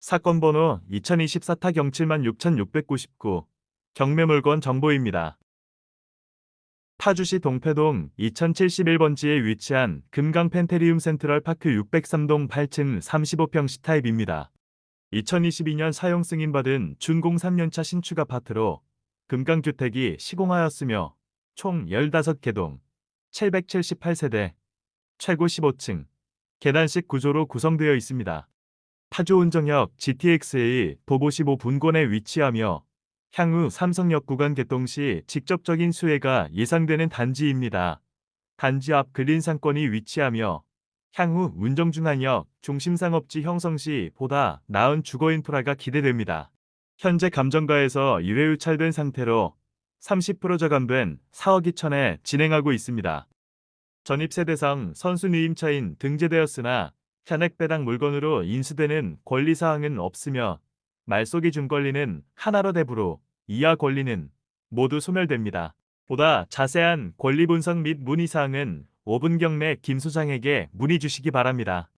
사건 번호 2024 타 경칠만 6699 경매물건 정보입니다. 파주시 동패동 2071번지에 위치한 금강 펜테리움 센트럴 파크 603동 8층 35평 C타입입니다. 2022년 사용 승인받은 준공 3년차 신축 아파트로 금강주택이 시공하였으며 총 15개 동 778세대 최고 15층 계단식 구조로 구성되어 있습니다. 파주 운정역 GTX-A 도보 15분권에 위치하며 향후 삼성역 구간 개통 시 직접적인 수혜가 예상되는 단지입니다. 단지 앞 근린 상권이 위치하며 향후 운정중앙역 중심상업지 형성 시 보다 나은 주거 인프라가 기대됩니다. 현재 감정가에서 1회 유찰된 상태로 30% 저감된 4억 2천에 진행하고 있습니다. 전입세 대상 선순 위임차인 등재되었으나 현액 배당 물건으로 인수되는 권리사항은 없으며 말소기 준권리는 하나로 대부로 이하 권리는 모두 소멸됩니다. 보다 자세한 권리 분석 및 문의사항은 5분경 내 김 소장에게 문의 주시기 바랍니다.